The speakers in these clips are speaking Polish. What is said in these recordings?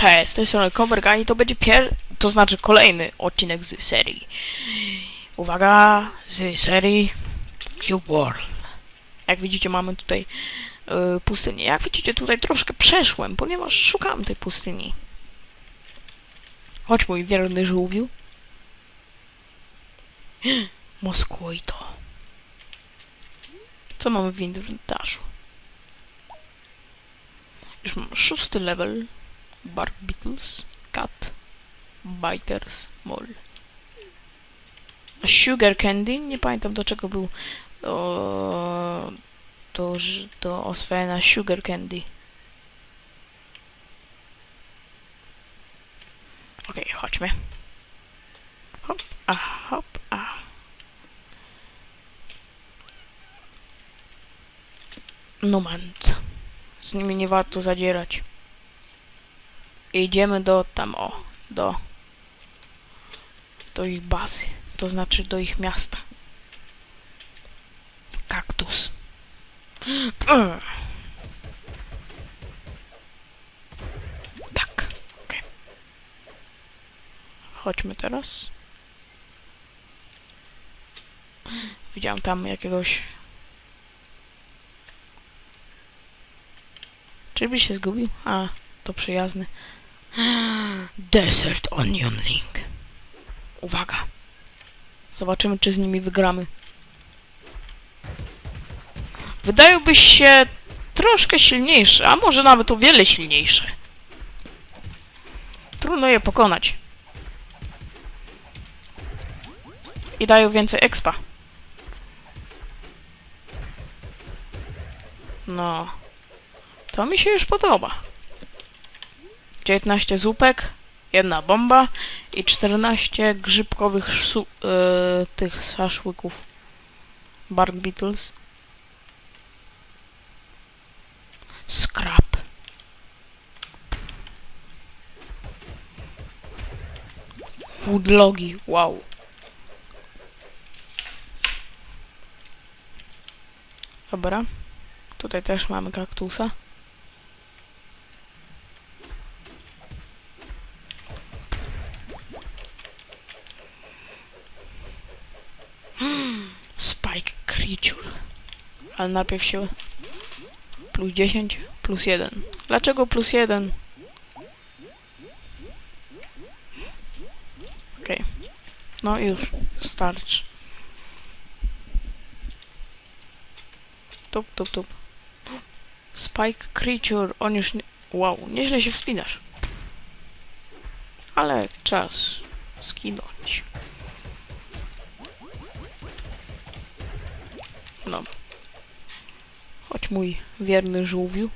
Cześć, z tej strony Komerga i to będzie pier... to znaczy kolejny odcinek z serii. Uwaga, z serii Cube World. Jak widzicie mamy tutaj y, pustynię. Jak widzicie tutaj troszkę przeszłem, ponieważ szukam tej pustyni. Chodź mój wierny żółwiu. Moskwoito. Co mamy w inwentarzu? Już mam szósty level. Bark Beetles, Cat, Biters, Mole. Sugar Candy? Nie pamiętam do czego był do, do, do Osfena Sugar Candy. Okej, chodźmy. Hop, a, hop, a. Moment. Z nimi nie warto zadzierać. Idziemy do tam, o, do do ich bazy, to znaczy do ich miasta. Kaktus. Tak, okej. Chodźmy teraz. Widziałem tam jakiegoś... Czyżby się zgubił? A, to przyjazny. Desert Onion Link. Uwaga. Zobaczymy, czy z nimi wygramy. Wydają się troszkę silniejsze, a może nawet o wiele silniejsze. Trudno je pokonać. I dają więcej expa. No. To mi się już podoba. 19 zupek, jedna bomba i 14 grzybkowych szsu, e, tych szaszłyków. Bark Beetles. Scrap. Woodlogi, wow. Dobra. Tutaj też mamy kaktusa. Spike Creature. Ale najpierw siłę. Plus 10, plus 1. Dlaczego plus 1? Okej. No już, starczy. Tup, tup, tup. Spike Creature, on już nie... Wow, nieźle się wspinasz. Ale czas skinąć. No. Chodź mój wierny żółwiu.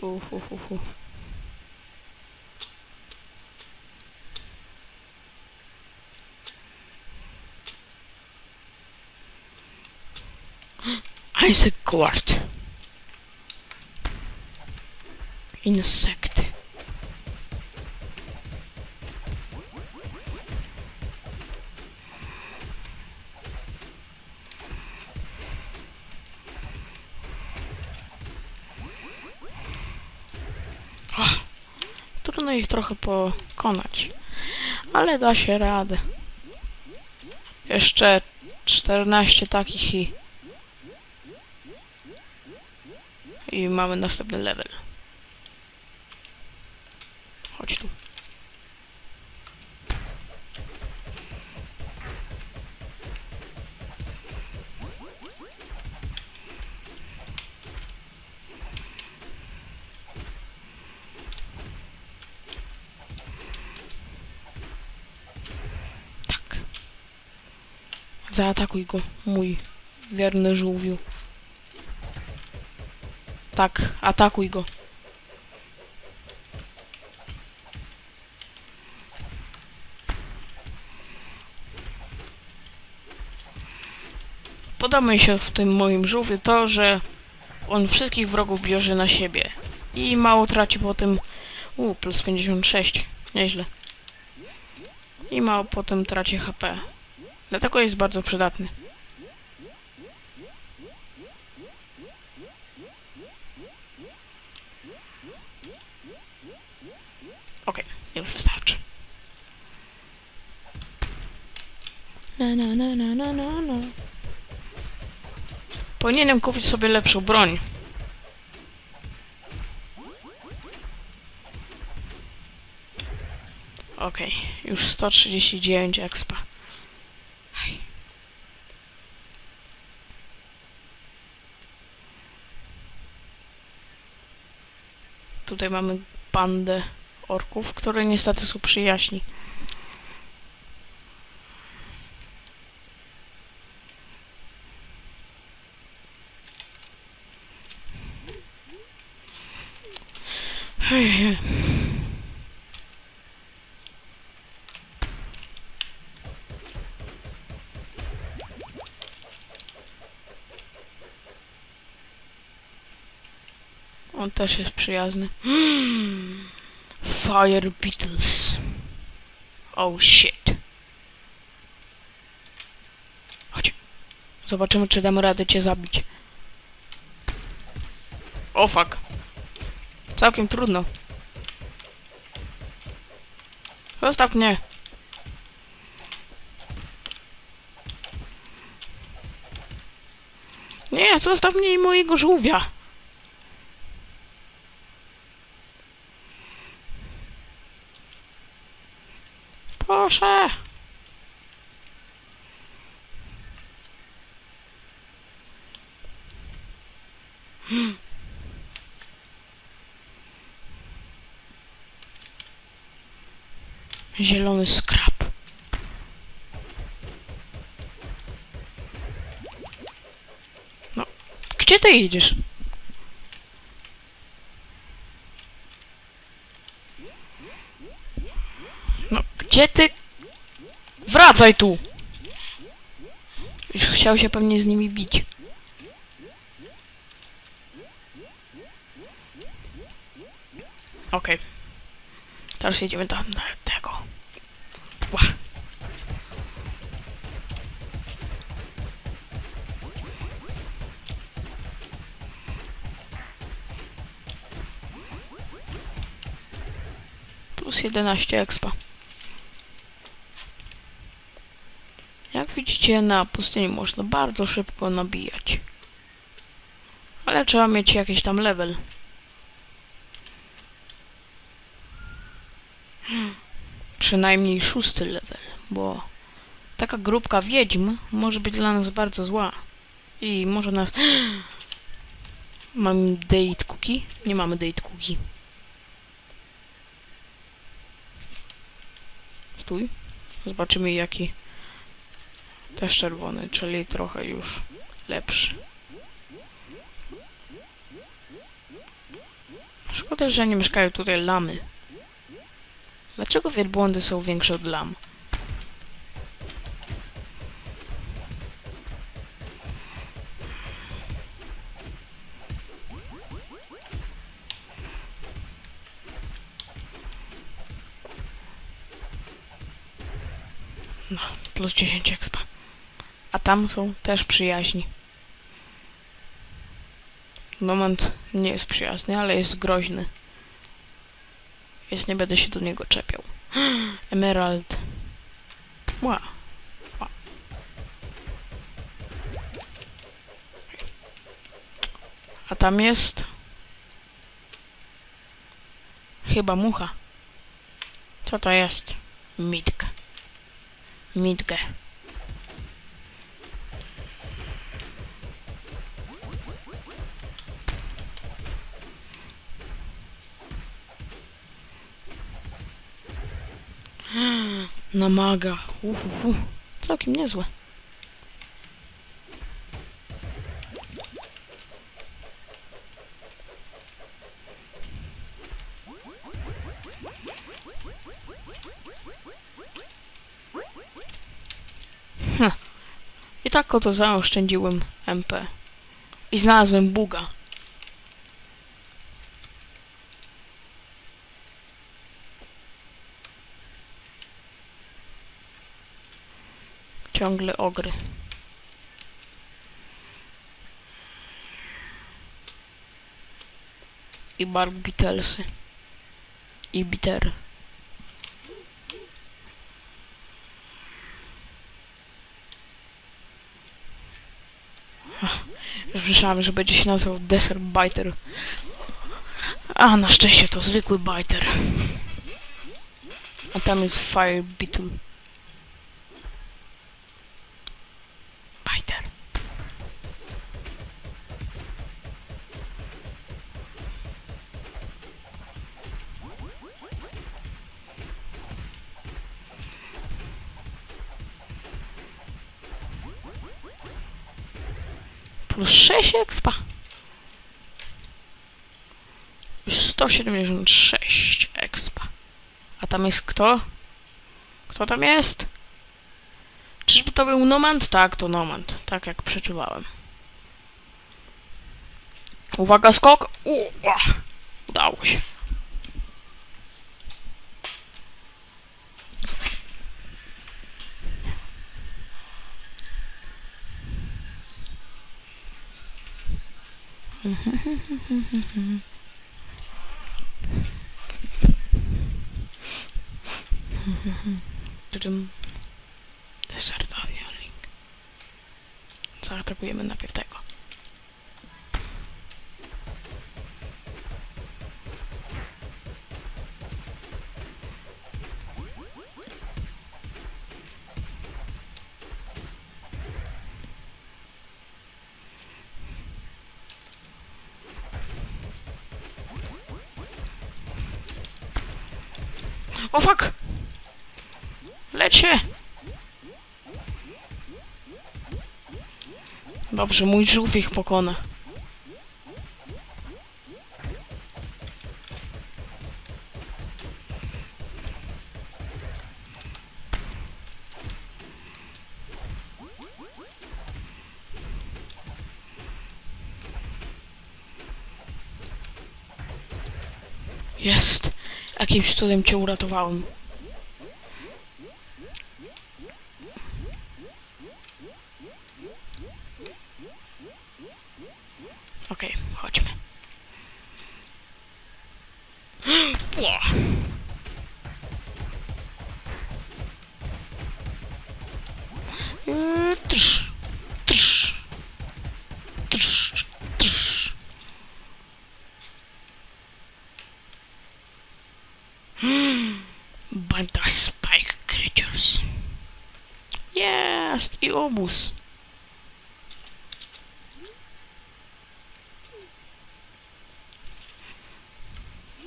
Uhuhuhu. Isaac Quart. Insekty. Ich trochę pokonać, ale da się radę. Jeszcze 14 takich i... I mamy następny level. Chodź tu. Zaatakuj go, mój wierny żółwiu. Tak, atakuj go. Podoba mi się w tym moim żółwiu to, że on wszystkich wrogów bierze na siebie. I mało traci po tym... U, plus 56. Nieźle. I mało potem traci HP. Dlatego jest bardzo przydatny. Ok, już wystarczy. Na na na na na na na. Powinienem kupić sobie lepszą broń. Ok, już 139 expa. Tutaj mamy bandę orków, które niestety są przyjaźni. Ej, On też jest przyjazny. Fire Beatles. Oh shit. Chodź. Zobaczymy, czy damy radę cię zabić. O fuck. Całkiem trudno. Zostaw mnie. Nie, zostaw mnie i mojego żółwia. Zielony skrap. No, gdzie ty idziesz? No, gdzie ty? Wracaj tu! Już chciał się pewnie z nimi bić. Okej. Teraz jedziemy tam do Plus 11 expa. Jak widzicie, na pustyni można bardzo szybko nabijać. Ale trzeba mieć jakiś tam level. Przynajmniej szósty level, bo taka grupka wiedźm może być dla nas bardzo zła. I może nas... Mam date cookie? Nie mamy date cookie. Zobaczymy jaki też czerwony, czyli trochę już lepszy. Szkoda, że nie mieszkają tutaj lamy. Dlaczego wielbłądy są większe od lam? No, plus 10 expa. A tam są też przyjaźni. Moment nie jest przyjazny, ale jest groźny. Więc nie będę się do niego czepiał. Emerald. A tam jest... Chyba mucha. Co to jest? Mitka. Mitkę. Namaga. Uhuhu. Całkiem niezłe. Tak oto zaoszczędziłem MP. I znalazłem buga. Ciągle ogry. I Bark Beatlesy. I Bitter. Już że będzie się nazywał Desert Biter. A, na szczęście to zwykły biter. A tam jest Fire Beetle. Plus 6 expa. Już 176 expa. A tam jest kto? Kto tam jest? Czyżby to był Nomad? Tak, to Nomad. Tak jak przeczuwałem. Uwaga, skok! U, ach, udało się. Desert Avialing. Zaatakujemy najpierw tego. O fuck! Lecie! Dobrze, mój żółw ich pokona. Jest! Jakimś cudem cię uratowałem. Banda Spike Creatures. Jest! I obóz.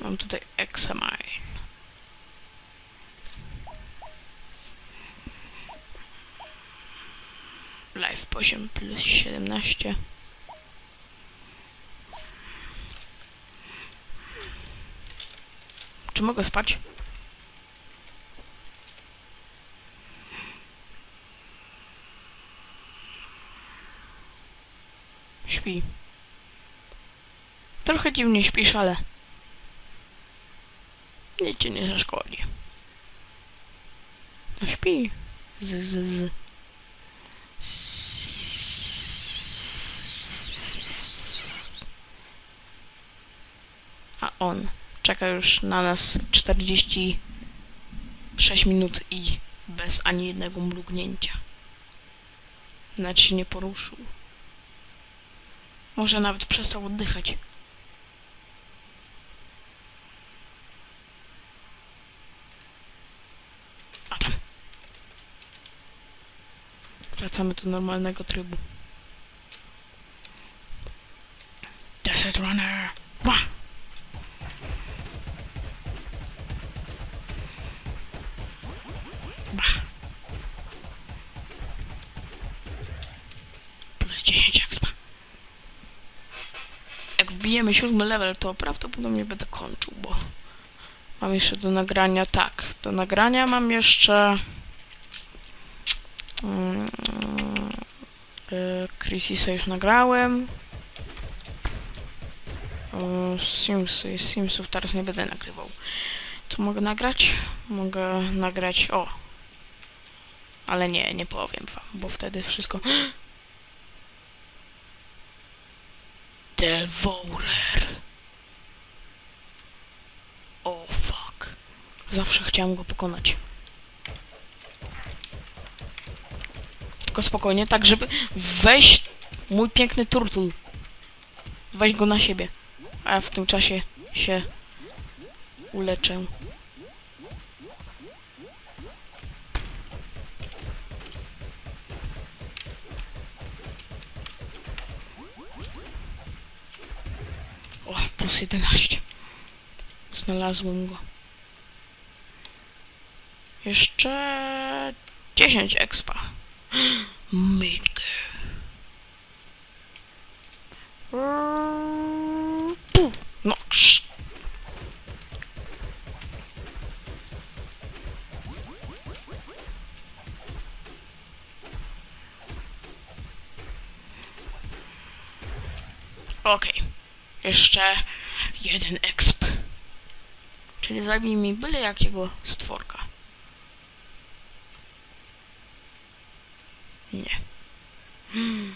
Mam tutaj Examine. Life poziom plus 17. Czy mogę spać? Śpi. Trochę dziwnie śpisz, ale... Nic ci nie zaszkodzi. No śpi. Z, z, z. A on czeka już na nas 46 minut i bez ani jednego mrugnięcia. Nawet się nie poruszył. Może nawet przestał oddychać. A tam. Wracamy do normalnego trybu. Desert Runner! Jak wbijemy siódmy level, to prawdopodobnie będę kończył, bo mam jeszcze do nagrania, tak, do nagrania mam jeszcze mm, y, Crisisa już nagrałem Simsy, Simsów teraz nie będę nagrywał co mogę nagrać? mogę nagrać, o ale nie, nie powiem wam, bo wtedy wszystko Devourer o fuck zawsze chciałem go pokonać tylko spokojnie, tak żeby wejść Mój piękny turtul. Weź go na siebie. A ja w tym czasie się uleczę. 11. Znalazłem go. Jeszcze 10 expa. Tu. No. Okej. Jeszcze jeden exp. Czyli zabij mi byle jakiego stworka. Nie. Hmm.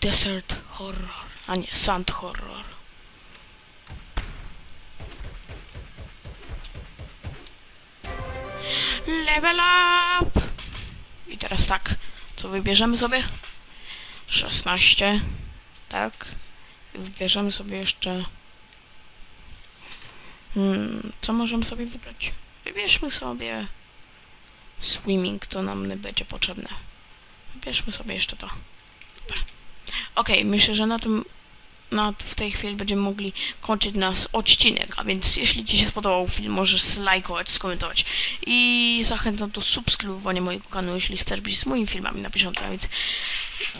Desert horror. A nie, sand horror. Level up! I teraz tak, co wybierzemy sobie? 16. Tak. Wybierzemy sobie jeszcze... Hmm, co możemy sobie wybrać? Wybierzmy sobie... Swimming, to nam nie będzie potrzebne. Wybierzmy sobie jeszcze to. Dobra. Okej, myślę, że na tym na, w tej chwili będziemy mogli kończyć nas odcinek, a więc jeśli Ci się spodobał film, możesz slajkować, skomentować i zachęcam do subskrybowania mojego kanału, jeśli chcesz być z moimi filmami na bieżąco, więc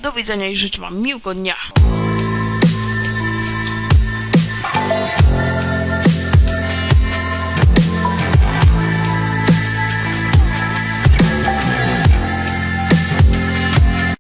do widzenia i życzę Wam miłego dnia. Bye.